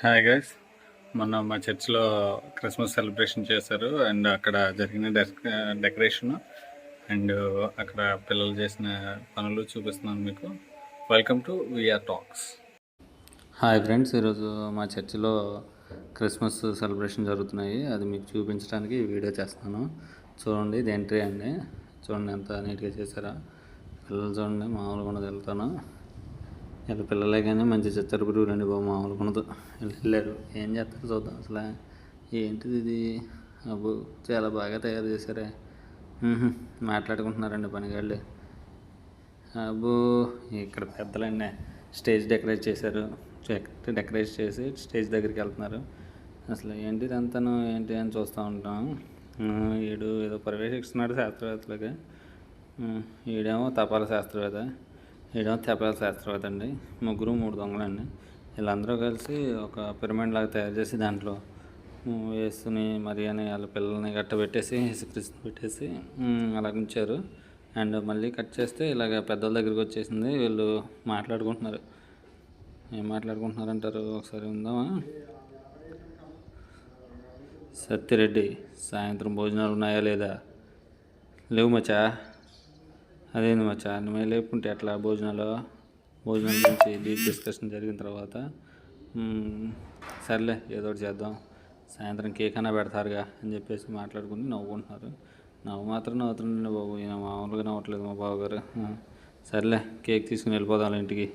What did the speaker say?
Hi guys మొన్న మా చర్చ్లో క్రిస్మస్ సెలబ్రేషన్ చేశారు అండ్ అక్కడ జరిగిన డెకరేషన్ అండ్ అక్కడ పిల్లలు చేసిన పనులు చూపిస్తున్నాను మీకు. Welcome to VR talks hi friends ఈరోజు మా చర్చిలో క్రిస్మస్ సెలబ్రేషన్ జరుగుతున్నాయి. అది మీకు చూపించడానికి వీడియో చేస్తున్నాను. చూడండి ఇది ఎంట్రీ అండి. చూడండి ఎంత నీట్గా చేశారా. పిల్లలు చూడండి మామూలుగా ఉన్నది వెళ్తాను. వీళ్ళ పిల్లలే కానీ మంచి చిత్తరు గురువులు అండి బాబు మామూలుగా ఉండదు వెళ్ళారు. ఏం చేస్తారు చూద్దాం అసలు. ఏంటిది ఇది? అబ్బో చాలా బాగా తయారు చేశారే. మాట్లాడుకుంటున్నారండి పనిగాళ్ళు. అబ్బో ఇక్కడ పెద్దలండి. స్టేజ్ డెకరేట్ చేశారు. చెక్- డెకరేట్ చేసి స్టేజ్ దగ్గరికి వెళ్తున్నారు. అసలు ఏంటి ఇదంతాను ఏంటి అని చూస్తూ ఉంటాం. వీడు ఏదో ప్రవేశిస్తున్నాడు శాస్త్రవేత్తలకి వీడేమో తపాల శాస్త్రవేత్త. ఈడేమో తెపల శాస్త్రవేత్త అండి ముగ్గురు మూడు దొంగలండి. వీళ్ళందరూ కలిసి ఒక పిరమిడ్ లాగా తయారు చేసి దాంట్లో వేసుని మరి అని వాళ్ళ పిల్లల్ని గట్ట పెట్టేసి యేసుక్రీస్తుని పెట్టేసి అలా ఉంచారు. అండ్ మళ్ళీ కట్ చేస్తే ఇలాగ పెద్దల దగ్గరికి వచ్చేసింది. వీళ్ళు మాట్లాడుకుంటున్నారు. ఏం మాట్లాడుకుంటున్నారంటారు? ఒకసారి ఉందామా సత్యరెడ్డి సాయంత్రం భోజనాలు ఉన్నాయా లేదా? లేవు మచా అదేంది మచ్చా? మేము లేకుంటే ఎట్లా? భోజనాలు? భోజనం గురించి డీప్ డిస్కషన్ జరిగిన తర్వాత సర్లే ఏదో ఒకటి చేద్దాం. సాయంత్రం కేక్ అన్నా పెడతారుగా అని చెప్పేసి మాట్లాడుకుని నవ్వుకుంటున్నారు. నవ్వు మాత్రం నవ్వుతుండే బాబు. ఈయన మామూలుగా నవ్వట్లేదు మా బావగారు. ఆ, సర్లే కేక్ తీసుకుని వెళ్ళిపోదాం ఇంటికి.